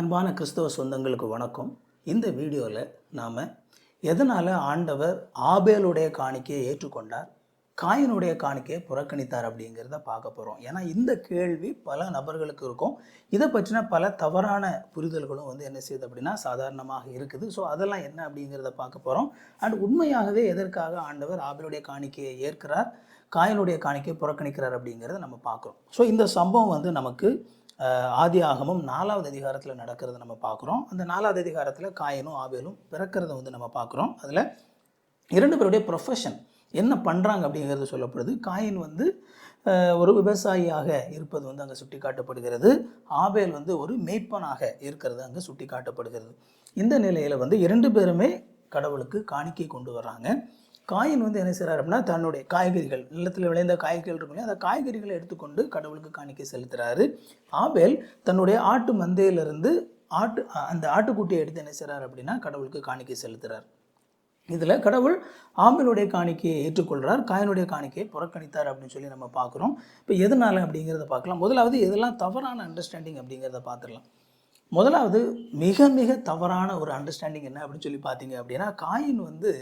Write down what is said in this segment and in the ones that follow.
அன்பான கிறிஸ்தவ சொந்தங்களுக்கு வணக்கம். இந்த வீடியோவில் நாம் எதனால் ஆண்டவர் ஆபேலுடைய காணிக்கையை ஏற்றுக்கொண்டார் காயினுடைய காணிக்கையை புறக்கணித்தார் அப்படிங்கிறத பார்க்க போகிறோம் ஏன்னா இந்த கேள்வி பல நபர்களுக்கு இருக்கும். இதை பற்றின பல தவறான புரிதல்களும் வந்து என்ன செய்யுது அப்படின்னா சாதாரணமாக இருக்குது. ஸோ அதெல்லாம் என்ன அப்படிங்கிறத பார்க்க போகிறோம் அண்ட் உண்மையாகவே எதற்காக ஆண்டவர் ஆபேலுடைய காணிக்கையை ஏற்கிறார் காயினுடைய காணிக்கையை புறக்கணிக்கிறார் அப்படிங்கிறத நம்ம பார்க்குறோம். ஸோ இந்த சம்பவம் வந்து நமக்கு ஆதி நாலாவது அதிகாரத்தில் நடக்கிறத நம்ம பார்க்குறோம். அந்த நாலாவது அதிகாரத்தில் காயனும் ஆபேலும் பிறக்கிறத வந்து நம்ம பார்க்குறோம். அதில் இரண்டு பேருடைய ப்ரொஃபஷன் என்ன பண்ணுறாங்க அப்படிங்கிறது சொல்லப்படுது. காயின் வந்து ஒரு விவசாயியாக இருப்பது வந்து அங்கே சுட்டி காட்டப்படுகிறது ஆபேல் வந்து ஒரு மேய்ப்பனாக இருக்கிறது அங்கே சுட்டி காட்டப்படுகிறது இந்த நிலையில் வந்து இரண்டு பேருமே கடவுளுக்கு காணிக்கை கொண்டு வர்றாங்க. காயின் வந்து என்ன செய்கிறார் அப்படின்னா தன்னுடைய காய்கறிகள் நிலத்தில் விளைந்த காய்கறிகள் இருக்கும் அந்த காய்கறிகளை எடுத்துக்கொண்டு கடவுளுக்கு காணிக்க செலுத்துகிறாரு ஆபேல் தன்னுடைய ஆட்டு மந்தையிலிருந்து ஆட்டு அந்த ஆட்டுக்குட்டியை எடுத்து என்ன செய்கிறார் அப்படின்னா கடவுளுக்கு காணிக்க செலுத்துகிறார் இதில் கடவுள் ஆம்பலுடைய காணிக்கையை ஏற்றுக்கொள்கிறார் காயினுடைய காணிக்கையை புறக்கணித்தார் அப்படின்னு சொல்லி நம்ம பார்க்குறோம். இப்போ எதனால் அப்படிங்கிறத பார்க்கலாம். முதலாவது எதெல்லாம் தவறான அண்டர்ஸ்டாண்டிங் அப்படிங்கிறத பார்த்துடலாம். முதலாவது மிக மிக தவறான ஒரு அண்டர்ஸ்டாண்டிங் என்ன அப்படின்னு சொல்லி பார்த்தீங்க அப்படின்னா காயின் வந்து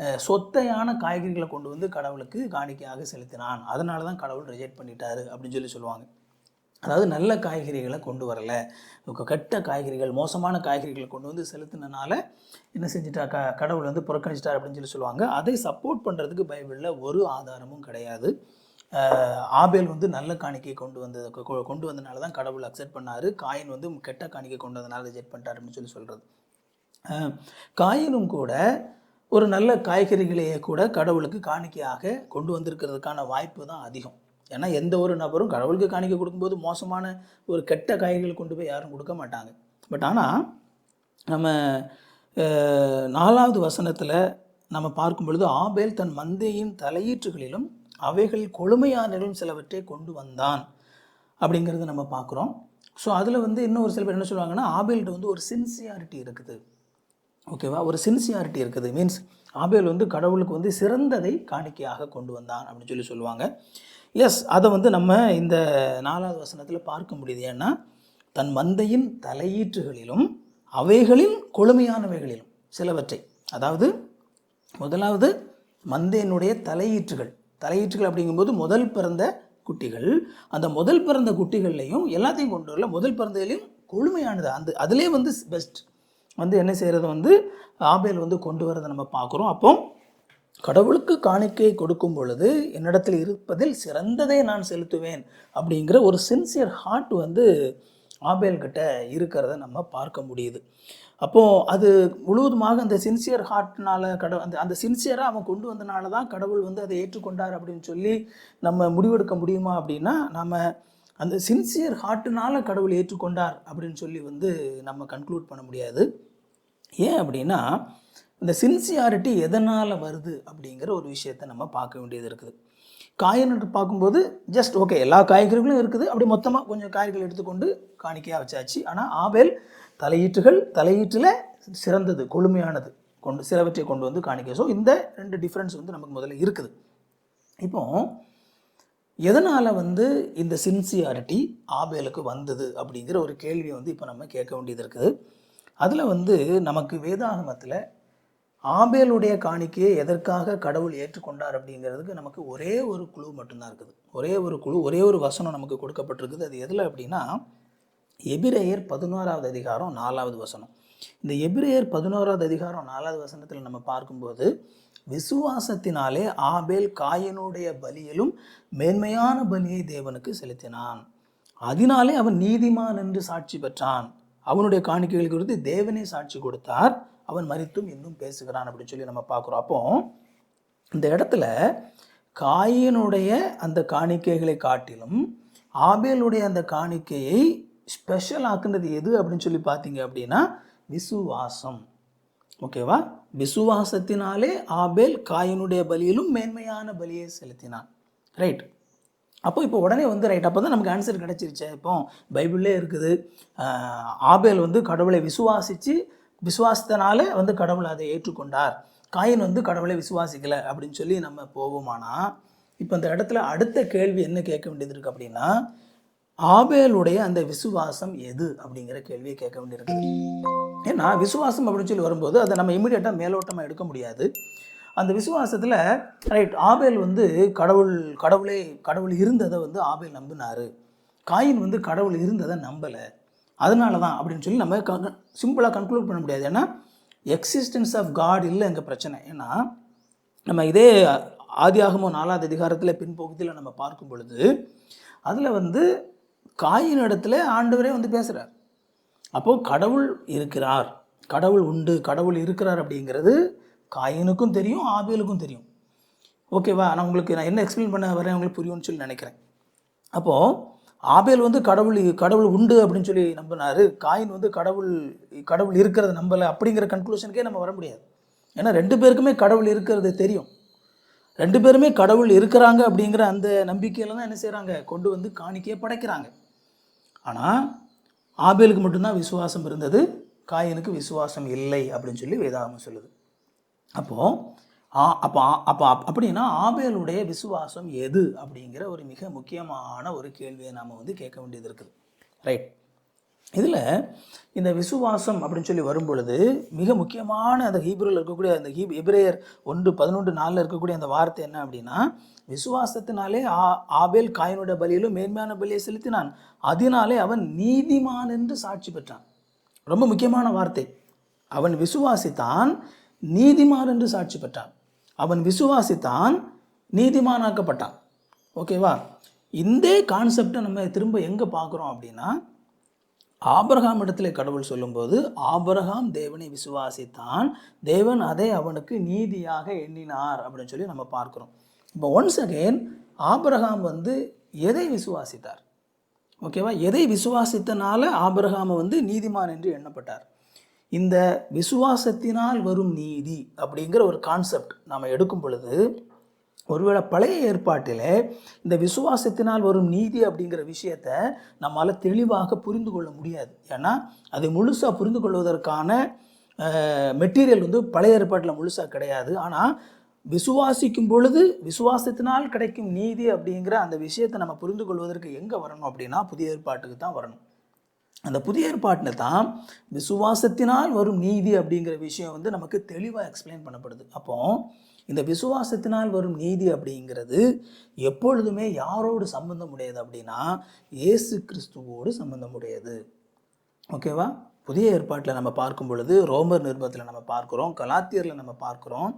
சொத்தையான காய்கறிகளை கொண்டு வந்து கடவுளுக்கு காணிக்கையாக செலுத்தினான். அதனால தான் கடவுள் ரிஜெக்ட் பண்ணிட்டாரு அப்படின்னு சொல்லி சொல்லுவாங்க. அதாவது நல்ல காய்கறிகளை கொண்டு வரல. கெட்ட காய்கறிகள் மோசமான காய்கறிகளை கொண்டு வந்து செலுத்தினால என்ன செஞ்சிட்டா? க கடவுள் வந்து புறக்கணிச்சிட்டார் அப்படின்னு சொல்லி சொல்லுவாங்க. அதை சப்போர்ட் பண்ணுறதுக்கு பைபிளில் ஒரு ஆதாரமும் கிடையாது. ஆபேல் வந்து நல்ல காணிக்கை கொண்டு வந்தது கொ- கொ- கொண்டு வந்தனால தான் கடவுள் அக்செப்ட் பண்ணார். காயின் வந்து கெட்ட காணிக்கை கொண்டு வந்தனால ரிஜெக்ட் பண்ணிட்டார் அப்படின்னு சொல்லி சொல்கிறது காயினும் கூட ஒரு நல்ல காய்கறிகளையே கூட கடவுளுக்கு காணிக்கையாக கொண்டு வந்திருக்கிறதுக்கான வாய்ப்பு தான் அதிகம். ஏன்னா எந்த ஒரு நபரும் கடவுளுக்கு காணிக்கை கொடுக்கும்போது மோசமான ஒரு கெட்ட காய்கறிகள் கொண்டு போய் யாரும் கொடுக்க மாட்டாங்க. பட் ஆனால் நம்ம நாலாவது வசனத்தில் நம்ம பார்க்கும் பொழுது ஆபேல் தன் மந்தையின் தலையீற்றுகளிலும் அவைகள் கொழுமையானர்களும் சிலவற்றை கொண்டு வந்தான் அப்படிங்கிறத நம்ம பார்க்குறோம். ஸோ அதில் வந்து இன்னும் ஒரு சில பேர் என்ன சொல்லுவாங்கன்னா ஆபேல்கிட்ட வந்து ஒரு சின்சியாரிட்டி இருக்குது. ஓகேவா? ஒரு சின்சியாரிட்டி இருக்குது. மீன்ஸ் ஆபேல் வந்து கடவுளுக்கு வந்து சிறந்ததை காணிக்கையாக கொண்டு வந்தான் அப்படின்னு சொல்லி சொல்லுவாங்க. எஸ் அதை வந்து நம்ம இந்த நாலாவது வசனத்தில் பார்க்க முடியுது. ஏன்னா தன் மந்தையின் தலையீற்றுகளிலும் அவைகளின் கொழுமையானவைகளிலும் சிலவற்றை அதாவது முதலாவது மந்தையினுடைய தலையீற்றுகள். தலையீற்றுகள் அப்படிங்கும்போது முதல் பிறந்த குட்டிகள். அந்த முதல் பிறந்த குட்டிகள்லையும் எல்லாத்தையும் கொண்டு வரல. முதல் பிறந்ததுலையும் கொழுமையானது அந்த அதிலே வந்து பெஸ்ட் வந்து என்ன செய்கிறது வந்து ஆபேல் வந்து கொண்டு வரதை நம்ம பார்க்குறோம். அப்போ கடவுளுக்கு காணிக்கை கொடுக்கும் பொழுது என்னிடத்தில் இருப்பதில் சிறந்ததை நான் செலுத்துவேன் அப்படிங்கிற ஒரு சின்சியர் ஹார்ட் வந்து ஆபேல்கிட்ட இருக்கிறத நம்ம பார்க்க முடியுது. அப்போது அது முழுவதுமாக அந்த சின்சியர் ஹார்ட்னால கடவுள் அந்த அந்த சின்சியராக அவன் கொண்டு வந்தனால தான் கடவுள் வந்து அதை ஏற்றுக்கொண்டார் அப்படின்னு சொல்லி நம்ம முடிவெடுக்க முடியுமா அப்படின்னா நம்ம அந்த சின்சியர் ஹார்ட்டுனால கடவுள் ஏற்றுக்கொண்டார் அப்படின்னு சொல்லி வந்து நம்ம கன்க்ளூட் பண்ண முடியாது. ஏன் அப்படின்னா இந்த சின்சியாரிட்டி எதனால் வருது அப்படிங்கிற ஒரு விஷயத்தை நம்ம பார்க்க வேண்டியது இருக்குது. காயின்னு பார்க்கும்போது ஜஸ்ட் ஓகே எல்லா காய்கறிகளும் இருக்குது. அப்படி மொத்தமாக கொஞ்சம் காய்கறிகள் எடுத்துக்கொண்டு காணிக்கையாக வச்சாச்சு. ஆனால் ஆவேல் தலையீட்டுகள் தலையீட்டில் சிறந்தது கொழுமையானது. கொண்டு சிலவற்றை கொண்டு வந்து காணிக்கை. ஸோ இந்த ரெண்டு டிஃப்ரென்ஸ் வந்து நமக்கு முதல்ல இருக்குது. இப்போது எதனால் வந்து இந்த சின்சியாரிட்டி ஆபேலுக்கு வந்தது அப்படிங்கிற ஒரு கேள்வியை வந்து இப்போ நம்ம கேட்க வேண்டியது இருக்குது. அதில் வந்து நமக்கு வேதாகமத்தில் ஆபேலுடைய காணிக்கையை எதற்காக கடவுள் ஏற்றுக்கொண்டார் அப்படிங்கிறதுக்கு நமக்கு ஒரே ஒரு குழு மட்டும்தான் இருக்குது. ஒரே ஒரு குழு ஒரே ஒரு வசனம் நமக்கு கொடுக்கப்பட்டிருக்குது. அது எதில் அப்படின்னா எபிரேயர் பதினோராவது அதிகாரம் நாலாவது வசனம். இந்த எபிரேயர் பதினோராவது அதிகாரம் நாலாவது வசனத்தில் நம்ம பார்க்கும்போது விசுவாசத்தினாலே ஆபேல் காயனுடைய பலியிலும் மேன்மையான பலியை தேவனுக்கு செலுத்தினான். அதனாலே அவன் நீதிமான் என்று சாட்சி பெற்றான். அவனுடைய காணிக்கைகள் குறித்து தேவனே சாட்சி கொடுத்தார். அவன் மறித்தும் இன்னும் பேசுகிறான் அப்படின்னு சொல்லி நம்ம பார்க்குறோம். அப்போ இந்த இடத்துல காயினுடைய அந்த காணிக்கைகளை காட்டிலும் ஆபேலுடைய அந்த காணிக்கையை ஸ்பெஷல் ஆக்குனது எது அப்படின்னு சொல்லி பார்த்தீங்க அப்படின்னா விசுவாசம். ஓகேவா? விசுவாசத்தினாலே ஆபேல் காயினுடைய பலியிலும் மேன்மையான பலியை செலுத்தினான். ரைட் அப்போ இப்போ உடனே வந்து ரைட் அப்போ தான் நமக்கு ஆன்சர் கிடச்சிருச்சே. இப்போ பைபிளே இருக்குது. ஆபேல் வந்து கடவுளை விசுவாசித்து விசுவாசத்தினால வந்து கடவுளை அதை ஏற்றுக்கொண்டார். காயின் வந்து கடவுளை விசுவாசிக்கலை அப்படின்னு சொல்லி நம்ம போவோமானா இப்போ இந்த இடத்துல அடுத்த கேள்வி என்ன கேட்க வேண்டியது இருக்குது அப்படின்னா ஆபேலுடைய அந்த விசுவாசம் எது அப்படிங்கிற கேள்வியை கேட்க வேண்டியிருக்கு ஏன்னா விசுவாசம் அப்படின்னு சொல்லி வரும்போது அதை நம்ம இமீடியட்டாக மேலோட்டமாக எடுக்க முடியாது. அந்த விசுவாசத்தில் ரைட் ஆபேல் வந்து கடவுள் கடவுளே கடவுள் இருந்ததை வந்து ஆபேல் நம்பினார். காயின் வந்து கடவுள் இருந்ததை நம்பலை. அதனால தான் அப்படின்னு சொல்லி நம்ம க சிம்பிளாக கன்க்ளூட் பண்ண முடியாது. ஏன்னா எக்ஸிஸ்டன்ஸ் ஆஃப் காட் இல்லை எங்கள் பிரச்சனை. ஏன்னா நம்ம இதே ஆதியாகமோ நாலாவது அதிகாரத்தில் பின்பகுதியில் நம்ம பார்க்கும் பொழுது அதில் வந்து காயின் இடத்துல ஆண்டவரே வந்து பேசுகிறார் அப்போது கடவுள் இருக்கிறார். கடவுள் உண்டு கடவுள் இருக்கிறார் அப்படிங்கிறது காயினுக்கும் தெரியும் ஆபேலுக்கும் தெரியும். ஓகேவா நான் உங்களுக்கு நான் என்ன எக்ஸ்பிளைன் பண்ண வரேன் உங்களுக்கு புரியும்னு சொல்லி நினைக்கிறேன். அப்போது ஆபேல் வந்து கடவுள் கடவுள் உண்டு அப்படின்னு சொல்லி நம்பினார். காயின் வந்து கடவுள் கடவுள் இருக்கிறத நம்பலை அப்படிங்கிற கன்க்ளூஷனுக்கே நம்ம வர முடியாது. ஏன்னா ரெண்டு பேருக்குமே கடவுள் இருக்கிறது தெரியும். ரெண்டு பேருமே கடவுள் இருக்கிறாங்க அப்படிங்கிற அந்த நம்பிக்கையில் தான் என்ன செய்கிறாங்க கொண்டு வந்து காணிக்கையை படைக்கிறாங்க. ஆனால் ஆபேலுக்கு மட்டும்தான் விசுவாசம் இருந்தது காயனுக்கு விசுவாசம் இல்லை அப்படின்னு சொல்லி வேதாகமம் சொல்லுது. அப்போது அப்போ அப்போ அப்படின்னா ஆபேலுடைய விசுவாசம் எது அப்படிங்கிற ஒரு மிக முக்கியமான ஒரு கேள்வியை நாம் வந்து கேட்க வேண்டியது இருக்குது. ரைட் இதில் இந்த விசுவாசம் அப்படின்னு சொல்லி வரும்பொழுது மிக முக்கியமான அந்த ஹீப்ரில் இருக்கக்கூடிய அந்த ஹீப் எபிரேயர் ஒன்று பதினொன்று நாளில் இருக்கக்கூடிய அந்த வார்த்தை என்ன அப்படின்னா விசுவாசத்தினாலே ஆ ஆபேல் காயினுடைய பலியிலும் மேன்மையான பலியை செலுத்தினான். அதனாலே அவன் நீதிமான் என்று சாட்சி பெற்றான். ரொம்ப முக்கியமான வார்த்தை. அவன் விசுவாசித்தான் நீதிமான் என்று சாட்சி பெற்றான். அவன் விசுவாசித்தான் நீதிமானாக்கப்பட்டான். ஓகேவா? இந்த கான்செப்டை நம்ம திரும்ப எங்கே பார்க்குறோம் அப்படின்னா ஆபரகாம் இடத்துல கடவுள் சொல்லும்போது ஆபரகாம் தேவனை விசுவாசித்தான் தேவன் அதை அவனுக்கு நீதியாக எண்ணினார் அப்படின்னு சொல்லி நம்ம பார்க்குறோம். இப்போ ஒன்ஸ் அகெயின் ஆபரகாம் வந்து எதை விசுவாசித்தார்? ஓகேவா? எதை விசுவாசித்தனால ஆபரகாமை வந்து நீதிமான் என்று எண்ணப்பட்டார்? இந்த விசுவாசத்தினால் வரும் நீதி அப்படிங்கிற ஒரு கான்செப்ட் நாம் எடுக்கும் பொழுது ஒருவேளை பழைய ஏற்பாட்டில் இந்த விசுவாசத்தினால் வரும் நீதி அப்படிங்கிற விஷயத்த நம்மளால் தெளிவாக புரிந்து கொள்ள முடியாது. ஏன்னா அதை முழுசாக புரிந்து கொள்வதற்கான மெட்டீரியல் வந்து பழைய ஏற்பாட்டில் முழுசாக கிடையாது. ஆனால் விசுவாசிக்கும் பொழுது விசுவாசத்தினால் கிடைக்கும் நீதி அப்படிங்கிற அந்த விஷயத்தை நம்ம புரிந்து கொள்வதற்கு எங்கே வரணும் அப்படின்னா புதிய ஏற்பாட்டுக்கு தான் வரணும். அந்த புதிய ஏற்பாட்டில் தான் விசுவாசத்தினால் வரும் நீதி அப்படிங்கிற விஷயம் வந்து நமக்கு தெளிவாக எக்ஸ்பிளைன் பண்ணப்படுது. அப்போது இந்த விசுவாசத்தினால் வரும் நீதி அப்படிங்கிறது எப்பொழுதுமே யாரோடு சம்பந்தம் உடையது அப்படின்னா இயேசு கிறிஸ்துவோடு சம்பந்தம் உடையது. ஓகேவா புதிய ஏற்பாட்டில் நம்ம பார்க்கும் பொழுது ரோமர் நிருபத்தில் நம்ம பார்க்குறோம் கலாத்தியரில் நம்ம பார்க்குறோம்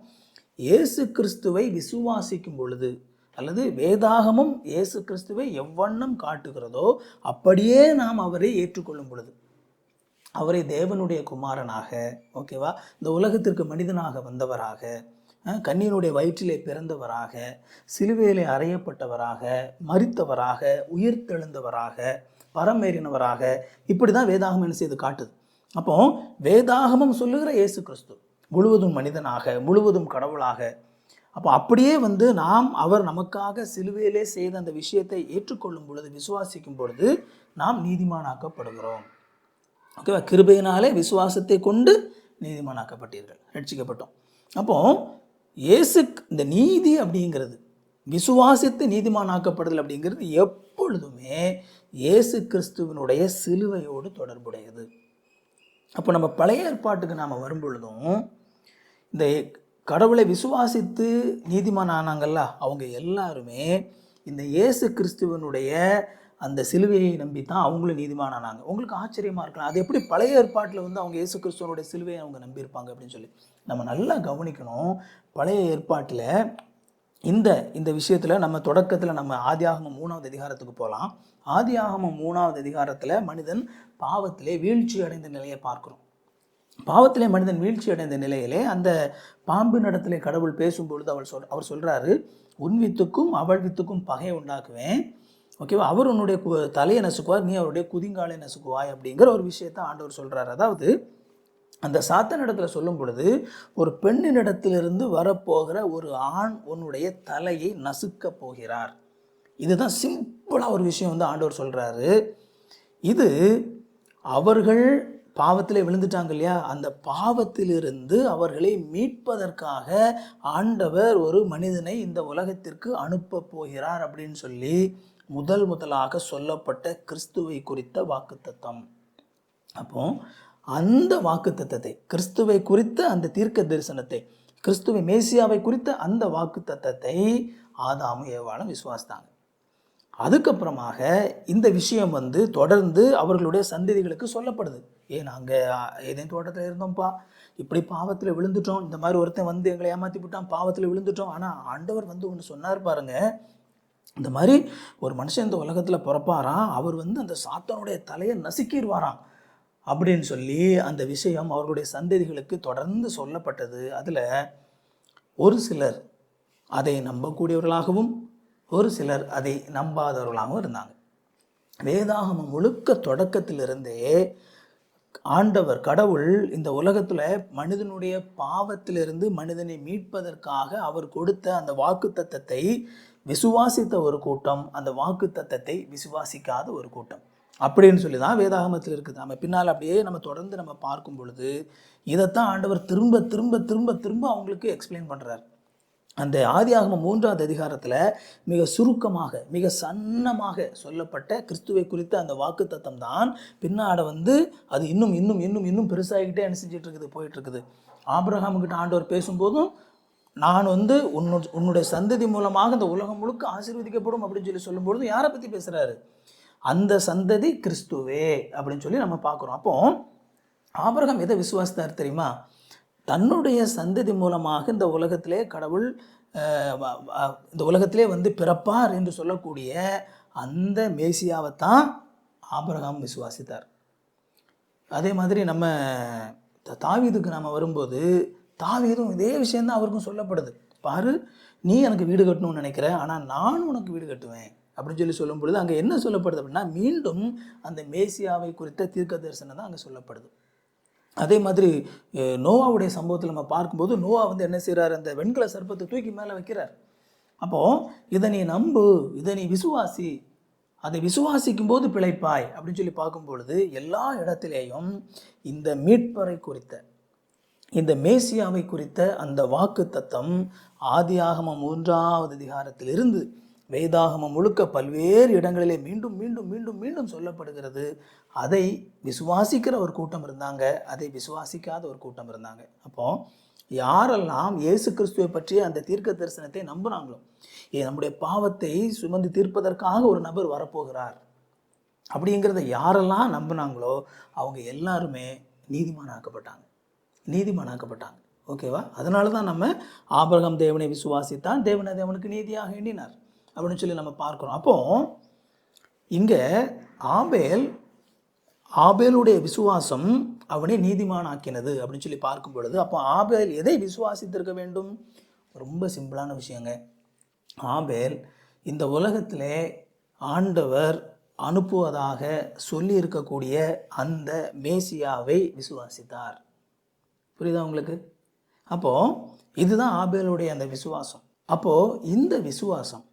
இயேசு கிறிஸ்துவை விசுவாசிக்கும் பொழுது அல்லது வேதாகமும் இயேசு கிறிஸ்துவை எவ்வண்ணம் காட்டுகிறதோ அப்படியே நாம் அவரை ஏற்றுக்கொள்ளும் பொழுது அவரை தேவனுடைய குமாரனாக ஓகேவா இந்த உலகத்திற்கு மனிதனாக வந்தவராக கண்ணீருடைய வயிற்றிலே பிறந்தவராக சிலுவையிலே அறையப்பட்டவராக மறித்தவராக உயிர்த்தெழுந்தவராக பரமேறினவராக இப்படி தான் வேதாகமம் என்ன செய்து காட்டுது. அப்போ வேதாகமம் சொல்லுகிற இயேசு கிறிஸ்து முழுவதும் மனிதனாக முழுவதும் கடவுளாக அப்போ அப்படியே வந்து நாம் அவர் நமக்காக சிலுவையிலே செய்த அந்த விஷயத்தை ஏற்றுக்கொள்ளும் பொழுது விசுவாசிக்கும் பொழுது நாம் நீதிமானாக்கப்படுகிறோம். ஓகேவா? கிருபையினாலே விசுவாசத்தை கொண்டு நீதிமானாக்கப்பட்டீர்கள் ரட்சிக்கப்பட்டோம். அப்போ இயேசு இந்த நீதி அப்படிங்கிறது விசுவாசித்து நீதிமானாக்கப்படுதல் அப்படிங்கிறது எப்பொழுதுமே இயேசு கிறிஸ்துவனுடைய சிலுவையோடு தொடர்புடையது. அப்போ நம்ம பழைய ஏற்பாட்டுக்கு நாம் வரும்பொழுதும் இந்த கடவுளை விசுவாசித்து நீதிமான் ஆனாங்கல்ல அவங்க எல்லாருமே இந்த இயேசு கிறிஸ்துவனுடைய அந்த சிலுவையை நம்பி தான் அவங்களும் நீதிமான் ஆனாங்க உங்களுக்கு ஆச்சரியமாக இருக்கலாம் அது எப்படி பழைய ஏற்பாட்டில் வந்து அவங்க இயேசு கிறிஸ்துவனுடைய சிலுவையை அவங்க நம்பியிருப்பாங்க அப்படின்னு சொல்லி. நம்ம நல்லா கவனிக்கணும். பழைய ஏற்பாட்டில் இந்த இந்த விஷயத்தில் நம்ம தொடக்கத்தில் நம்ம ஆதியாகமம் மூணாவது அதிகாரத்துக்கு போகலாம் ஆதியாகமம் மூணாவது அதிகாரத்தில் மனிதன் பாவத்திலே வீழ்ச்சி அடைந்த நிலையை பார்க்குறோம். பாவத்திலே மனிதன் வீழ்ச்சி அடைந்த நிலையிலே அந்த பாம்பு நடத்திலே கடவுள் பேசும்பொழுது அவள் சொல் அவர் சொல்கிறாரு உன் வித்துக்கும் அவள் வித்துக்கும் பகை உண்டாக்குவேன். ஓகேவா அவர் உன்னுடைய கு தலையை நசுக்குவார் நீ அவருடைய குதிங்காலை நசுக்குவாய் அப்படிங்கிற ஒரு விஷயத்த ஆண்டவர் சொல்கிறார் அதாவது அந்த சாத்தன் இடத்துல சொல்லும் பொழுது ஒரு பெண்ணின் இடத்திலிருந்து வரப்போகிற ஒரு ஆண் உன்னுடைய தலையை நசுக்க போகிறார். இதுதான் சிம்பிளாக ஒரு விஷயம் வந்து ஆண்டவர் சொல்கிறாரு இது அவர்கள் பாவத்தில் விழுந்துட்டாங்க இல்லையா? அந்த பாவத்திலிருந்து அவர்களை மீட்பதற்காக ஆண்டவர் ஒரு மனிதனை இந்த உலகத்திற்கு அனுப்ப போகிறார் அப்படின்னு சொல்லி முதல் முதலாக சொல்லப்பட்ட கிறிஸ்துவை குறித்த வாக்குத்தத்தம். அப்போ அந்த வாக்குத்தத்தத்தை கிறிஸ்துவை குறித்த அந்த தீர்க்க தரிசனத்தை கிறிஸ்துவை மேசியாவை குறித்த அந்த வாக்குத்தத்தத்தை ஆதாமும் ஏவாலும் விசுவாசித்தாங்க. அதுக்கப்புறமாக இந்த விஷயம் வந்து தொடர்ந்து அவர்களுடைய சந்ததிகளுக்கு சொல்லப்படுது. ஏ நாங்கள் ஏதேன் தோட்டத்தில் இருந்தோம்ப்பா இப்படி பாவத்தில் விழுந்துட்டோம் இந்த மாதிரி ஒருத்தன் வந்து எங்களை ஏமாற்றி விட்டான் பாவத்தில் விழுந்துட்டோம். ஆனால் ஆண்டவர் வந்து ஒன்று சொன்னார் பாருங்க இந்த மாதிரி ஒரு மனுஷன் இந்த உலகத்தில் பிறப்பாராம் அவர் வந்து அந்த சாத்தானுடைய தலையை நசுக்கிடுவாராம். அப்படின்னு சொல்லி அந்த விஷயம் அவர்களுடைய சந்ததிகளுக்கு தொடர்ந்து சொல்லப்பட்டது. அதில் ஒரு சிலர் அதை நம்பக்கூடியவர்களாகவும் ஒரு சிலர் அதை நம்பாதவர்களாகவும் இருந்தாங்க. வேதாகமம் முழுக்க தொடக்கத்திலிருந்தே ஆண்டவர் கடவுள் இந்த உலகத்தில் மனிதனுடைய பாவத்திலிருந்து மனிதனை மீட்பதற்காக அவர் கொடுத்த அந்த வாக்குத்தத்தத்தை விசுவாசித்த ஒரு கூட்டம் அந்த வாக்குத்தத்தத்தை விசுவாசிக்காத ஒரு கூட்டம். அப்படின்னு சொல்லி தான் வேதாகமத்தில் இருக்குது. நம்ம பின்னால் அப்படியே நம்ம தொடர்ந்து நம்ம பார்க்கும் பொழுது இதைத்தான் ஆண்டவர் திரும்ப திரும்ப திரும்ப திரும்ப அவங்களுக்கு எக்ஸ்பிளைன் பண்ணுறார் அந்த ஆதியாகமம் மூன்றாவது அதிகாரத்தில் மிக சுருக்கமாக மிக சன்னமாக சொல்லப்பட்ட கிறிஸ்துவை குறித்த அந்த வாக்குத்தத்தம் தான் பின்னாட வந்து அது இன்னும் இன்னும் இன்னும் இன்னும் பெருசாகிக்கிட்டே அனுசரிச்சிட்டு இருக்குது போயிட்டு இருக்குது ஆபிரகாமுக்கிட்ட ஆண்டவர் பேசும்போதும் நான் வந்து உன்னு உன்னுடைய சந்ததி மூலமாக இந்த உலகம் முழுக்க ஆசீர்வதிக்கப்படும் அப்படின்னு சொல்லி சொல்லும்பொழுது யாரை பற்றி பேசுகிறாரு அந்த சந்ததி கிறிஸ்துவே அப்படின்னு சொல்லி நம்ம பார்க்குறோம். அப்போ ஆபரகம் எதை விசுவாசித்தார் தெரியுமா? தன்னுடைய சந்ததி மூலமாக இந்த உலகத்திலே கடவுள் இந்த உலகத்திலே வந்து பிறப்பார் என்று சொல்லக்கூடிய அந்த மேசியாவை தான் விசுவாசித்தார். அதே மாதிரி நம்ம த- தாவீதுக்கு நாம் வரும்போது தாவீதும் இதே விஷயந்தான் அவருக்கும் சொல்லப்படுது. பாரு நீ எனக்கு வீடு கட்டணும்னு நினைக்கிற ஆனால் நான் உனக்கு வீடு கட்டுவேன். அப்படின்னு சொல்லி சொல்லும் பொழுது அங்கே என்ன சொல்லப்படுது அப்படின்னா மீண்டும் அந்த மேசியாவை குறித்த தீர்க்க தரிசனம் தான் அங்கே சொல்லப்படுது. அதே மாதிரி நோவாவுடைய சம்பவத்தில் நம்ம பார்க்கும்போது நோவா வந்து என்ன செய்கிறார் அந்த வெண்கல சர்ப்பத்தை தூக்கி மேலே வைக்கிறார். அப்போது இதை நீ நம்பு இதை நீ விசுவாசி அதை விசுவாசிக்கும் போது பிழைப்பாய் அப்படின்னு சொல்லி பார்க்கும் பொழுது எல்லா இடத்திலேயும் இந்த மீட்பரை குறித்த இந்த மேசியாவை குறித்த அந்த வாக்கு தத்தம் ஆதியாகமம் மூன்றாவது அதிகாரத்திலிருந்து வேதாகமம் முழுக்க பல்வேறு இடங்களிலே மீண்டும் மீண்டும் மீண்டும் மீண்டும் சொல்லப்படுகிறது. அதை விசுவாசிக்கிற ஒரு கூட்டம் இருந்தாங்க. அதை விசுவாசிக்காத ஒரு கூட்டம் இருந்தாங்க. அப்போ யாரெல்லாம் இயேசு கிறிஸ்துவை பற்றிய அந்த தீர்க்க தரிசனத்தை நம்புனாங்களோ ஏ நம்முடைய பாவத்தை சுமந்து தீர்ப்பதற்காக ஒரு நபர் வரப்போகிறார் அப்படிங்கிறத யாரெல்லாம் நம்பினாங்களோ அவங்க எல்லாருமே நீதிமானாக்கப்பட்டாங்க. நீதிமானாக்கப்பட்டாங்க. ஓகேவா? அதனால தான் நம்ம ஆபரகம் தேவனை விசுவாசித்தான் தேவனை தேவனுக்கு நீதியாக எண்ணினார். அப்படின்னு சொல்லி நம்ம பார்க்குறோம். அப்போ இங்கே ஆபேல் ஆபேலுடைய விசுவாசம் அவனை நீதிமானாக்கினது அப்படின்னு சொல்லி பார்க்கும் பொழுது அப்போ ஆபேல் எதை விசுவாசித்திருக்க வேண்டும்? ரொம்ப சிம்பிளான விஷயங்க. ஆபேல் இந்த உலகத்திலே ஆண்டவர் அனுப்புவதாக சொல்லி இருக்கக்கூடிய அந்த மேசியாவை விசுவாசித்தார். புரியுதா உங்களுக்கு? அப்போது இதுதான் ஆபேலுடைய அந்த விசுவாசம். அப்போது இந்த விசுவாசம்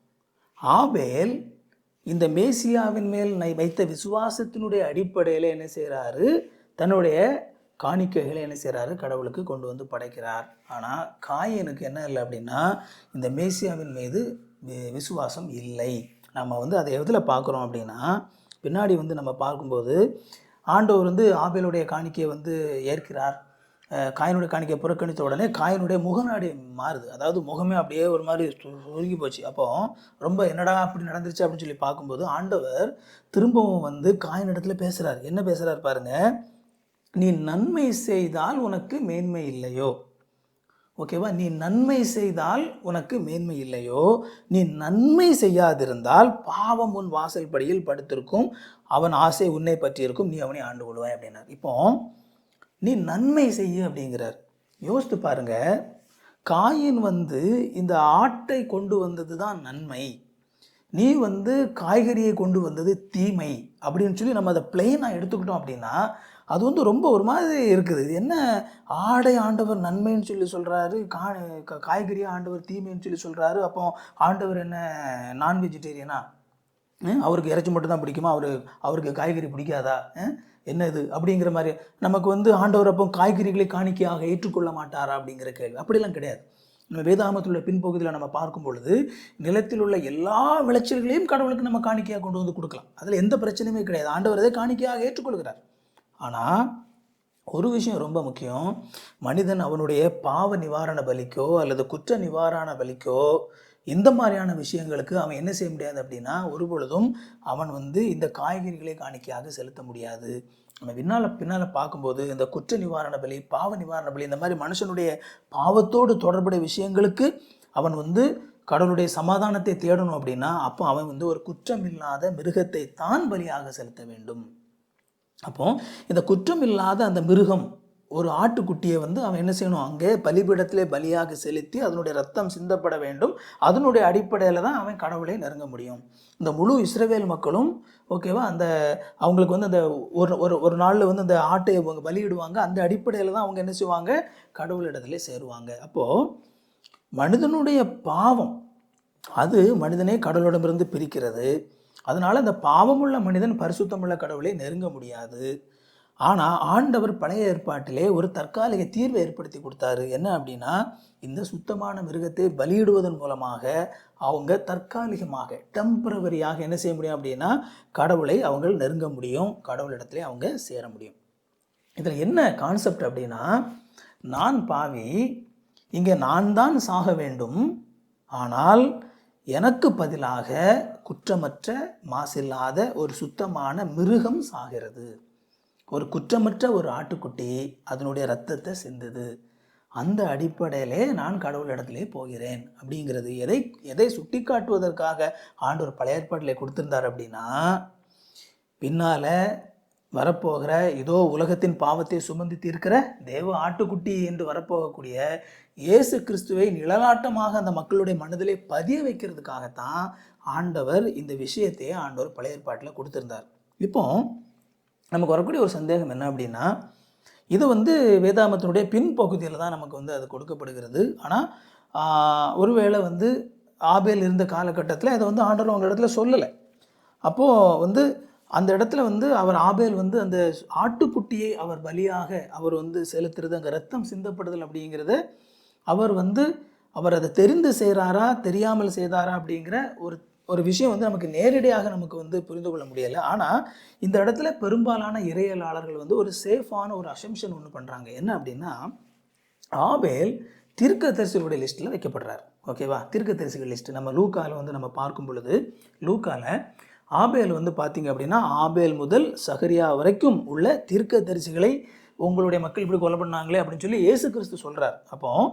ஆபேல் இந்த மேசியாவின் மேல் நை வைத்த விசுவாசத்தினுடைய அடிப்படையில் என்ன செய்கிறாரு தன்னுடைய காணிக்கைகளை என்ன செய்கிறாரு கடவுளுக்கு கொண்டு வந்து படைக்கிறார். ஆனால் காயனுக்கு என்ன இல்லை அப்படின்னா இந்த மேசியாவின் மீது வி- விசுவாசம் இல்லை. நம்ம வந்து அதை எதில் பார்க்குறோம் அப்படின்னா பின்னாடி வந்து நம்ம பார்க்கும்போது ஆண்டவர் வந்து ஆபேலுடைய காணிக்கையை வந்து ஏற்கிறார். காயினுடைய காணிக்கை புறக்கணித்த உடனே காயினுடைய முகநாடி மாறுது. அதாவது முகமே அப்படியே ஒரு மாதிரி சு- சுருங்கி போச்சு. அப்போ ரொம்ப என்னடா அப்படி நடந்துருச்சு அப்படின்னு சொல்லி பார்க்கும்போது ஆண்டவர் திரும்பவும் வந்து காயின் இடத்துல பேசுகிறார் என்ன பேசுகிறார் பாருங்க. நீ நன்மை செய்தால் உனக்கு மேன்மை இல்லையோ? ஓகேவா? நீ நன்மை செய்தால் உனக்கு மேன்மை இல்லையோ? நீ நன்மை செய்யாதிருந்தால் பாவம் உன் வாசல் படியில் படுத்திருக்கும். அவன் ஆசை உன்னை பற்றி இருக்கும் நீ அவனை ஆண்டு கொள்வாய் அப்படின்னார். இப்போ நீ நன்மை செய்ய அப்படிங்கிறார். யோசித்து பாருங்க காயின் வந்து இந்த ஆட்டை கொண்டு வந்தது தான் நன்மை. நீ வந்து காய்கறியை கொண்டு வந்தது தீமை அப்படின்னு சொல்லி நம்ம அதை பிளெயினாக எடுத்துக்கிட்டோம் அப்படின்னா அது வந்து ரொம்ப ஒரு மாதிரி இருக்குது. இது என்ன? ஆடை ஆண்டவர் நன்மைன்னு சொல்லி சொல்கிறாரு கா காய்கறி காய்கறியை ஆண்டவர் தீமைன்னு சொல்லி சொல்கிறாரு அப்போ ஆண்டவர் என்ன நான் வெஜிடேரியனா அவருக்கு இறைச்சி மட்டும்தான் பிடிக்குமா? அவரு அவருக்கு காய்கறி பிடிக்காதா? என்ன இது அப்படிங்கிற மாதிரி. நமக்கு வந்து ஆண்டவர் அப்போ காய்கறிகளை காணிக்கையாக ஏற்றுக்கொள்ள மாட்டாரா? அப்படிங்கிற கேள்வி. அப்படிலாம் கிடையாது. நம்ம வேதாமத்தில் உள்ள பின்பகுதியில் நம்ம பார்க்கும் பொழுது நிலத்தில் உள்ள எல்லா விளைச்சல்களையும் கடவுளுக்கு நம்ம காணிக்கையாக கொண்டு வந்து கொடுக்கலாம். அதில் எந்த பிரச்சனையுமே கிடையாது. ஆண்டவர் அதை காணிக்கையாக ஏற்றுக்கொள்கிறார். ஆனால் ஒரு விஷயம் ரொம்ப முக்கியம். மனிதன் அவனுடைய பாவ நிவாரண பலிக்கோ அல்லது குற்ற நிவாரண பலிக்கோ இந்த மாதிரியான விஷயங்களுக்கு அவன் என்ன செய்ய முடியாது அப்படின்னா ஒரு பொழுதும் அவன் வந்து இந்த காய்கறிகளை காணிக்கையாக செலுத்த முடியாது. நம்ம பின்னால் பின்னால் பார்க்கும்போது இந்த குற்ற நிவாரண பலி பாவ நிவாரண பலி இந்த மாதிரி மனுஷனுடைய பாவத்தோடு தொடர்புடைய விஷயங்களுக்கு அவன் வந்து கடவுளுடைய சமாதானத்தை தேடணும் அப்படின்னா அப்போ அவன் வந்து ஒரு குற்றமில்லாத மிருகத்தை தான் பலியாக செலுத்த வேண்டும். அப்போ இந்த குற்றம் இல்லாத அந்த மிருகம் ஒரு ஆட்டுக்குட்டியை வந்து அவன் என்ன செய்யணும்? அங்கே பலிபீடத்திலே பலியாக செலுத்தி அதனுடைய ரத்தம் சிந்தப்பட வேண்டும். அதனுடைய அடிப்படையில் தான் அவன் கடவுளை நெருங்க முடியும். இந்த முழு இஸ்ரேவேல் மக்களும் ஓகேவா அந்த அவங்களுக்கு வந்து அந்த ஒரு ஒரு ஒரு நாளில் வந்து அந்த ஆட்டை அவங்க பலியிடுவாங்க. அந்த அடிப்படையில் தான் அவங்க என்ன செய்வாங்க? கடவுளிடத்துல சேருவாங்க. அப்போது மனிதனுடைய பாவம் அது மனிதனை கடவுளிடமிருந்து பிரிக்கிறது. அதனால் அந்த பாவமுள்ள மனிதன் பரிசுத்தமுள்ள கடவுளை நெருங்க முடியாது. ஆனால் ஆண்டவர் பழைய ஏற்பாட்டிலே ஒரு தற்காலிக தீர்வை ஏற்படுத்தி கொடுத்தாரு. என்ன அப்படின்னா இந்த சுத்தமான மிருகத்தை பலியிடுவதன் மூலமாக அவங்க தற்காலிகமாக டெம்பரவரியாக என்ன செய்ய முடியும் அப்படின்னா கடவுளை அவங்க நெருங்க முடியும். கடவுளிடத்துல அவங்க சேர முடியும். இதில் என்ன கான்செப்ட் அப்படின்னா நான் பாவி இங்கே நான் தான் சாக வேண்டும். ஆனால் எனக்கு பதிலாக குற்றமற்ற மாசில்லாத ஒரு சுத்தமான மிருகம் சாகிறது. ஒரு குற்றமற்ற ஒரு ஆட்டுக்குட்டி அதனுடைய ரத்தத்தை சிந்துது. அந்த அடிப்படையிலே நான் கடவுளிடத்திலே போகிறேன் அப்படிங்கிறது எதை எதை சுட்டி காட்டுவதற்காக ஆண்டவர் பழைய ஏற்பாட்டிலே கொடுத்திருந்தார் அப்படின்னா பின்னால் வரப்போகிற இதோ உலகத்தின் பாவத்தை சுமந்து தீர்க்கிற தேவ ஆட்டுக்குட்டி என்று வரப்போகக்கூடிய இயேசு கிறிஸ்துவை நிழலாட்டமாக அந்த மக்களுடைய மனதிலே பதிய வைக்கிறதுக்காகத்தான் ஆண்டவர் இந்த விஷயத்தையே ஆண்டவர் பழைய ஏற்பாட்டில் கொடுத்திருந்தார். இப்போ நமக்கு வரக்கூடிய ஒரு சந்தேகம் என்ன அப்படின்னா இது வந்து வேதாமத்தினுடைய பின்பகுதியில் தான் நமக்கு வந்து அது கொடுக்கப்படுகிறது. ஆனால் ஒருவேளை வந்து ஆபேல் இருந்த காலகட்டத்தில் அதை வந்து ஆண்டவர் அவங்க இடத்துல சொல்லலை. அப்போது வந்து அந்த இடத்துல வந்து அவர் ஆபேல் வந்து அந்த ஆட்டுக்குட்டியை அவர் பலியாக அவர் வந்து செலுத்துறது அங்கே ரத்தம் சிந்தப்படுதல் அப்படிங்கிறத அவர் வந்து அவர் அதை தெரிந்து செய்கிறாரா தெரியாமல் செய்தாரா அப்படிங்கிற ஒரு ஒரு விஷயம் வந்து நமக்கு நேரடியாக நமக்கு வந்து புரிந்து கொள்ள முடியலை. ஆனால் இந்த இடத்துல பெரும்பாலான இறையலாளர்கள் வந்து ஒரு சேஃபான ஒரு அசம்ஷன் ஒன்று பண்ணுறாங்க என்ன அப்படின்னா ஆபேல் தீர்க்கதரிசிகளுடைய லிஸ்ட்டில் வைக்கப்படுறார். ஓகேவா தீர்க்கதரிசிகள் லிஸ்ட்டு நம்ம லூக்காவில் வந்து நம்ம பார்க்கும் பொழுது லூக்காவில் ஆபேல் வந்து பார்த்தீங்க அப்படின்னா ஆபேல் முதல் சஹரியா வரைக்கும் உள்ள தீர்க்கதரிசிகளை உங்களுடைய மக்கள் இப்படி கொலை பண்ணாங்களே அப்படின்னு சொல்லி ஏசு கிறிஸ்து சொல்கிறார் அப்போது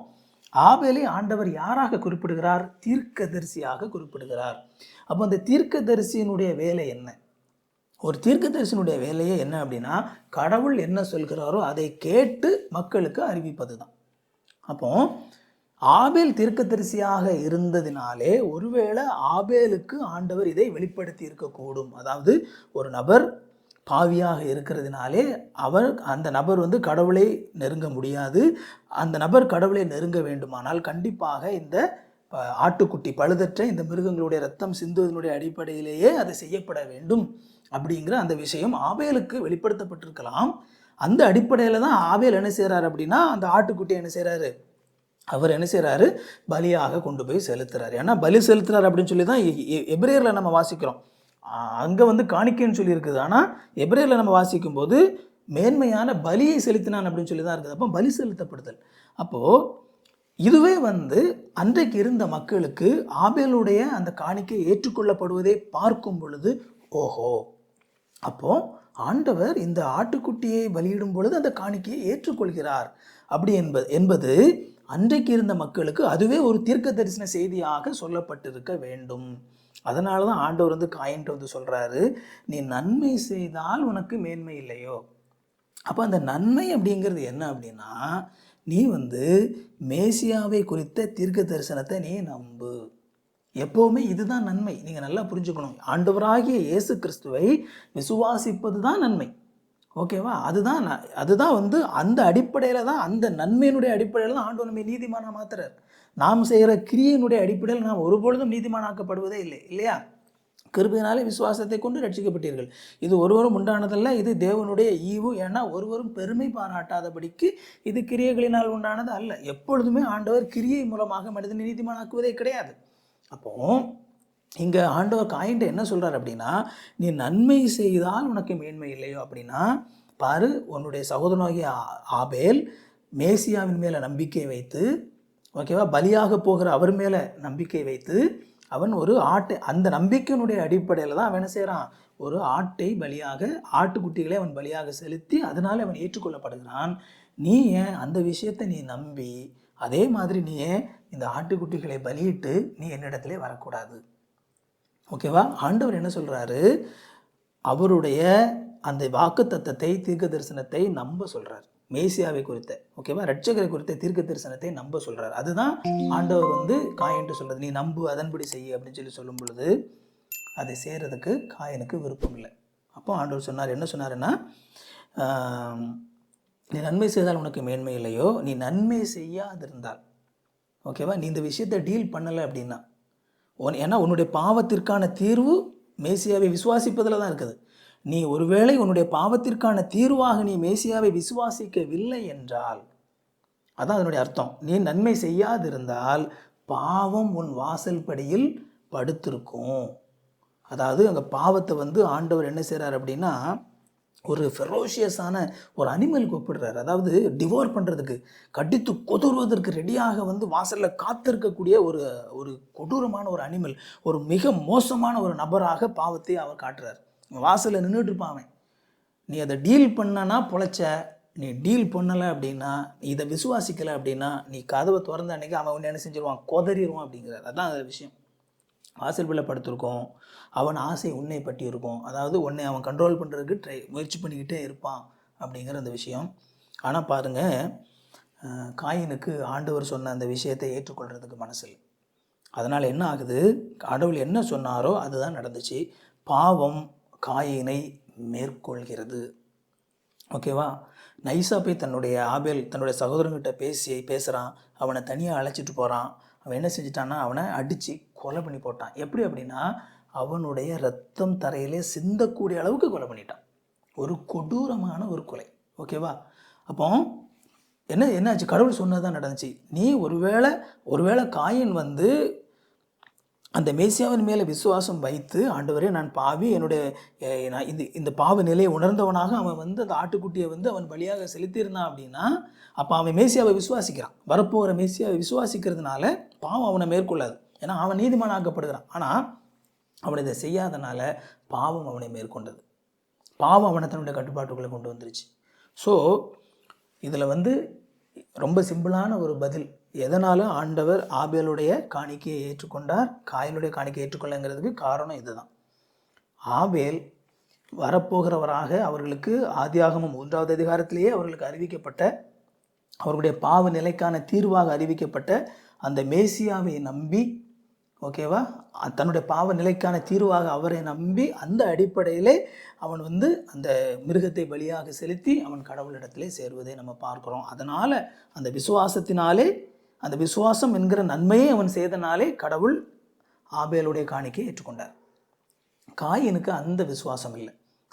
ஆபேலை ஆண்டவர் யாராக குறிப்பிடுகிறார்? தீர்க்கதரிசியாக குறிப்பிடுகிறார். அப்போ அந்த தீர்க்கதரிசியினுடைய வேலை என்ன? ஒரு தீர்க்கதரிசினுடைய வேலையே என்ன அப்படின்னா கடவுள் என்ன சொல்கிறாரோ அதை கேட்டு மக்களுக்கு அறிவிப்பது தான் அப்போ ஆபேல் தீர்க்கதரிசியாக இருந்ததினாலே ஒருவேளை ஆபேலுக்கு ஆண்டவர் இதை வெளிப்படுத்தி இருக்கக்கூடும். அதாவது ஒரு நபர் பாவியாக இருக்கிறதுனாலே அவர் அந்த நபர் வந்து கடவுளை நெருங்க முடியாது. அந்த நபர் கடவுளை நெருங்க வேண்டுமானால் கண்டிப்பாக இந்த ஆட்டுக்குட்டி பழுதற்ற இந்த மிருகங்களுடைய ரத்தம் சிந்துவதனுடைய அடிப்படையிலேயே அது செய்யப்பட வேண்டும் அப்படிங்கிற அந்த விஷயம் ஆபேலுக்கு வெளிப்படுத்தப்பட்டிருக்கலாம். அந்த அடிப்படையில் தான் ஆவேல் என்ன செய்கிறார் அப்படின்னா அந்த ஆட்டுக்குட்டி என்ன செய்கிறாரு அவர் என்ன செய்கிறாரு பலியாக கொண்டு போய் செலுத்துறாரு. ஏன்னா பலி செலுத்துறாரு அப்படின்னு சொல்லி தான் எபிரேயரில் நம்ம வாசிக்கிறோம். அங்கே வந்து காணிக்கைன்னு சொல்லி இருக்குது ஆனால் எபிரேயரில் நம்ம வாசிக்கும் போது மேன்மையான பலியை செலுத்தினான் அப்படின்னு சொல்லி தான் இருக்குது. அப்போ பலி செலுத்தப்படுதல். அப்போது இதுவே வந்து அன்றைக்கு இருந்த மக்களுக்கு ஆபேலுடைய அந்த காணிக்கை ஏற்றுக்கொள்ளப்படுவதை பார்க்கும் பொழுது ஓஹோ! அப்போது ஆண்டவர் இந்த ஆட்டுக்குட்டியை பலியிடும் பொழுது அந்த காணிக்கையை ஏற்றுக்கொள்கிறார். அப்படி என்பது என்பது அன்றைக்கு இருந்த மக்களுக்கு அதுவே ஒரு தீர்க்க தரிசன செய்தியாக சொல்லப்பட்டிருக்க வேண்டும். அதனால தான் ஆண்டவர் வந்து காயின்ட்டு வந்து சொல்கிறாரு நீ நன்மை செய்தால் உனக்கு மேன்மை இல்லையோ? அப்போ அந்த நன்மை அப்படிங்கிறது என்ன அப்படின்னா நீ வந்து மேசியாவை குறித்த தீர்க்க தரிசனத்தை நீ நம்பு. எப்போவுமே இதுதான் நன்மை. நீங்கள் நல்லா புரிஞ்சுக்கணும். ஆண்டவராகிய இயேசு கிறிஸ்துவை விசுவாசிப்பது தான் நன்மை. ஓகேவா? அதுதான் அதுதான் வந்து அந்த அடிப்படையில் தான் அந்த நன்மையினுடைய அடிப்படையில் தான் ஆண்டவர் நம்மை நீதிமான மாத்துறார். நாம் செய்கிற கிரியையினுடைய அடிப்படையில் நாம் ஒருபொழுதும் நீதிமானாக்கப்படுவதே இல்லை இல்லையா? கிருபையினாலே விசுவாசத்தை கொண்டு ரட்சிக்கப்பட்டீர்கள். இது ஒருவரும் உண்டானதல்ல இது தேவனுடைய ஈவு. ஏன்னா ஒருவரும் பெருமை பாராட்டாதபடிக்கு இது கிரியைகளினால் உண்டானது அல்ல. எப்பொழுதுமே ஆண்டவர் கிரியை மூலமாக மனிதனை நீதிமானாக்குவதே கிடையாது. அப்போ இங்கே ஆண்டவர் காயின்ட்டு என்ன சொல்கிறார் அப்படின்னா நீ நன்மை செய்தால் உனக்கு மேன்மை இல்லையோ அப்படின்னா பாரு உன்னுடைய சகோதரனாகிய ஆ- ஆபேல் மேசியாவின் மேலே நம்பிக்கை வைத்து ஓகேவா? பலியாக போகிற அவர் மேலே நம்பிக்கை வைத்து அவன் ஒரு ஆட்டை அந்த நம்பிக்கையினுடைய அடிப்படையில் தான் அவன் என்ன செய்கிறான் ஒரு ஆட்டை பலியாக ஆட்டுக்குட்டிகளை அவன் பலியாக செலுத்தி அதனால் அவன் ஏற்றுக்கொள்ளப்படுகிறான். நீ ஏன் அந்த விஷயத்தை நீ நம்பி அதே மாதிரி நீ ஏன் இந்த ஆட்டுக்குட்டிகளை பலியிட்டு நீ என்னிடத்துலேயே வரக்கூடாது? ஓகேவா? ஆண்டவர் என்ன சொல்கிறாரு அவருடைய அந்த வாக்கு தத்தத்தை தீர்க்க தரிசனத்தை நம்ப சொல்கிறார் மேசியாவை குறித்த ஓகேவா ரட்சகரை குறித்த தீர்க்க தரிசனத்தை நம்ப சொல்கிறார் அதுதான் ஆண்டவர் வந்து காயின்ட்டு சொல்கிறது நீ நம்பு அதன்படி செய்ய அப்படின்னு சொல்லி சொல்லும் பொழுது அதை செய்கிறதுக்கு காயனுக்கு விருப்பம் இல்லை. அப்போ ஆண்டவர் சொன்னார் என்ன சொன்னாருன்னா நீ நன்மை செய்தால் உனக்கு மேன்மை இல்லையோ நீ நன்மை செய்யாதிருந்தால் ஓகேவா நீ இந்த விஷயத்தை டீல் பண்ணலை அப்படின்னா உன் ஏன்னா உன்னுடைய பாவத்திற்கான தீர்வு மேசியாவை விசுவாசிப்பதில் தான் இருக்குது. நீ ஒருவேளை உன்னுடைய பாவத்திற்கான தீர்வாக நீ மேசியாவை விசுவாசிக்கவில்லை என்றால் அதான் அதனுடைய அர்த்தம். நீ நன்மை செய்யாதிருந்தால் பாவம் உன் வாசல் படியில் படுத்திருக்கும். அதாவது அங்கே பாவத்தை வந்து ஆண்டவர் என்ன செய்கிறார் அப்படின்னா ஒரு ஃபெரோஷியஸான ஒரு அனிமலுக்கு ஒப்பிடுறாரு அதாவது டிவோர் பண்ணுறதுக்கு கடித்து கொதறுவதற்கு ரெடியாக வந்து வாசலில் காத்திருக்கக்கூடிய ஒரு ஒரு கொடூரமான ஒரு அனிமல் ஒரு மிக மோசமான ஒரு நபராக பாவத்தை அவர் காட்டுறார். வாசலில் நின்றுட்டு இருப்பான் அவன். நீ அதை டீல் பண்ணனா பொழைச்ச நீ டீல் பண்ணலை அப்படின்னா இதை விசுவாசிக்கலை அப்படின்னா நீ கதவை திறந்த அன்னைக்கு அவன் ஒன்று என்ன செஞ்சிருவான்? கொதறிடுவான் அப்படிங்கிறார். அதான் அந்த விஷயம். வாசல் பிள்ளை படுத்திருக்கோம். அவன் ஆசை உன்னை பற்றி இருக்கும். அதாவது உன்னை அவன் கண்ட்ரோல் பண்ணுறதுக்கு ட்ரை முயற்சி பண்ணிக்கிட்டே இருப்பான் அப்படிங்கிற அந்த விஷயம். ஆனால் பாருங்கள் காயினுக்கு ஆண்டவர் சொன்ன அந்த விஷயத்தை ஏற்றுக்கொள்கிறதுக்கு மனசில். அதனால் என்ன ஆகுது? கடவுள் என்ன சொன்னாரோ அதுதான் நடந்துச்சு. பாவம் காயினை மேற்கொள்கிறது. ஓகேவா நைஸாக போய் தன்னுடைய ஆபேல் தன்னுடைய சகோதரங்கிட்ட பேசி பேசுகிறான் அவனை தனியாக அழைச்சிட்டு போகிறான் அவன் என்ன செஞ்சிட்டான்னா அவனை அடித்து கொலை பண்ணி போட்டான். எப்படி அப்படின்னா அவனுடைய ரத்தம் தரையிலே சிந்தக்கூடிய அளவுக்கு கொலை பண்ணிட்டான். ஒரு கொடூரமான ஒரு கொலை. ஓகேவா அப்போ என்ன என்னாச்சு? கடவுள் சொன்னதான் நடந்துச்சு. நீ ஒருவேளை ஒருவேளை காயின் வந்து அந்த மேசியாவின் மேலே விசுவாசம் வைத்து ஆண்டவரே நான் பாவி என்னுடைய நான் இந்த இந்த பாவ நிலையை உணர்ந்தவனாக அவன் வந்து அந்த ஆட்டுக்குட்டியை வந்து அவன் பலியாக செலுத்தியிருந்தான் அப்படின்னா அப்போ அவன் மேசியாவை விசுவாசிக்கிறான். வரப்போகிற மேசியாவை விசுவாசிக்கிறதுனால பாவம் அவனை மேற்கொள்ளாது. ஏன்னா அவன் நீதிமானாக்கப்படுகிறான். ஆனால் அவன் இதை செய்யாதனால பாவம் அவனை மேற்கொண்டது. பாவம் அவனை தன்னுடைய கட்டுப்பாட்டுக்குள்ளே கொண்டு வந்துருச்சு. ஸோ இதில் வந்து ரொம்ப சிம்பிளான ஒரு பதில். எதனால் ஆண்டவர் ஆபேலுடைய காணிக்கையை ஏற்றுக்கொண்டார்? காயலுடைய காணிக்கையை ஏற்றுக்கொள்ளங்கிறதுக்கு காரணம் இதுதான். ஆபேல் வரப்போகிறவராக அவர்களுக்கு ஆதியாகமும் மூன்றாவது அதிகாரத்திலேயே அவர்களுக்கு அறிவிக்கப்பட்ட அவர்களுடைய பாவ நிலைக்கான தீர்வாக அறிவிக்கப்பட்ட அந்த மேசியாவை நம்பி ஓகேவா? தன்னுடைய பாவ நிலைக்கான தீர்வாக அவரை நம்பி அந்த அடிப்படையிலே அவன் வந்து அந்த மிருகத்தை பலியாக செலுத்தி அவன் கடவுளிடத்திலே சேருவதை நம்ம பார்க்குறோம். அதனால் அந்த விசுவாசத்தினாலே அந்த விசுவாசம் என்கிற நன்மையை அவன் செய்தனாலே கடவுள் ஆபேலுடைய காணிக்கையை ஏற்றுக்கொண்டார். காயினுக்கு அந்த விசுவாசம் இல்லை.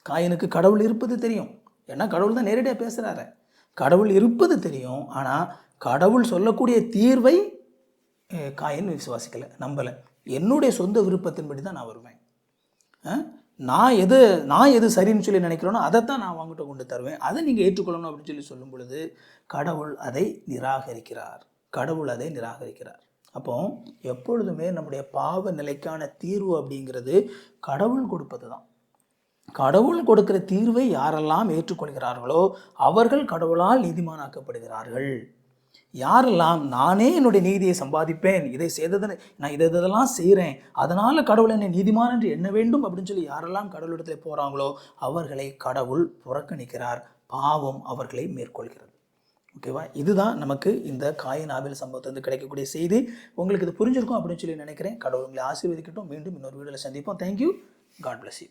காயினுக்கு கடவுள் இருப்பது தெரியும். ஏன்னா கடவுள் தான் நேரடியாக பேசுகிறாரு கடவுள் இருப்பது தெரியும். ஆனால் கடவுள் சொல்லக்கூடிய தீர்வை காயின் விசுவாசிக்கலை நம்பலை. என்னுடைய சொந்த விருப்பத்தின்படி தான் நான் வருவேன். நான் எது நான் எது சரின்னு சொல்லி நினைக்கிறேனோ அதைத்தான் நான் அவங்ககிட்ட கொண்டு தருவேன். அதை நீங்கள் ஏற்றுக்கொள்ளணும் அப்படின்னு சொல்லி சொல்லும் பொழுது கடவுள் அதை நிராகரிக்கிறார். கடவுள் அதை நிராகரிக்கிறார். அப்போ எப்பொழுதுமே நம்முடைய பாவ நிலைக்கான தீர்வு அப்படிங்கிறது கடவுள் கொடுப்பது தான் கடவுள் கொடுக்கிற தீர்வை யாரெல்லாம் ஏற்றுக்கொள்கிறார்களோ அவர்கள் கடவுளால் நீதிமானாக்கப்படுகிறார்கள். யாரெல்லாம் நானே என்னுடைய நீதியை சம்பாதிப்பேன் இதை செய்ததனை நான் இதை இதெல்லாம் செய்கிறேன் அதனால் கடவுள் என்னை நீதிமான் என்று எண்ண வேண்டும் அப்படின்னு சொல்லி யாரெல்லாம் கடவுளிடத்தில் போகிறாங்களோ அவர்களை கடவுள் புறக்கணிக்கிறார். பாவம் அவர்களை மேற்கொள்கிறது. ஓகேவா இதுதான் நமக்கு இந்த காயின் ஆபில் சம்பவத்திலிருந்து கிடைக்கக்கூடிய செய்தி. உங்களுக்கு இது புரிஞ்சிருக்கும் அப்படின்னு சொல்லி நினைக்கிறேன். கடவுள் உங்களை ஆசீர்வதிக்கட்டும். மீண்டும் இன்னொரு வீடியோவில் சந்திப்போம். Thank you God bless you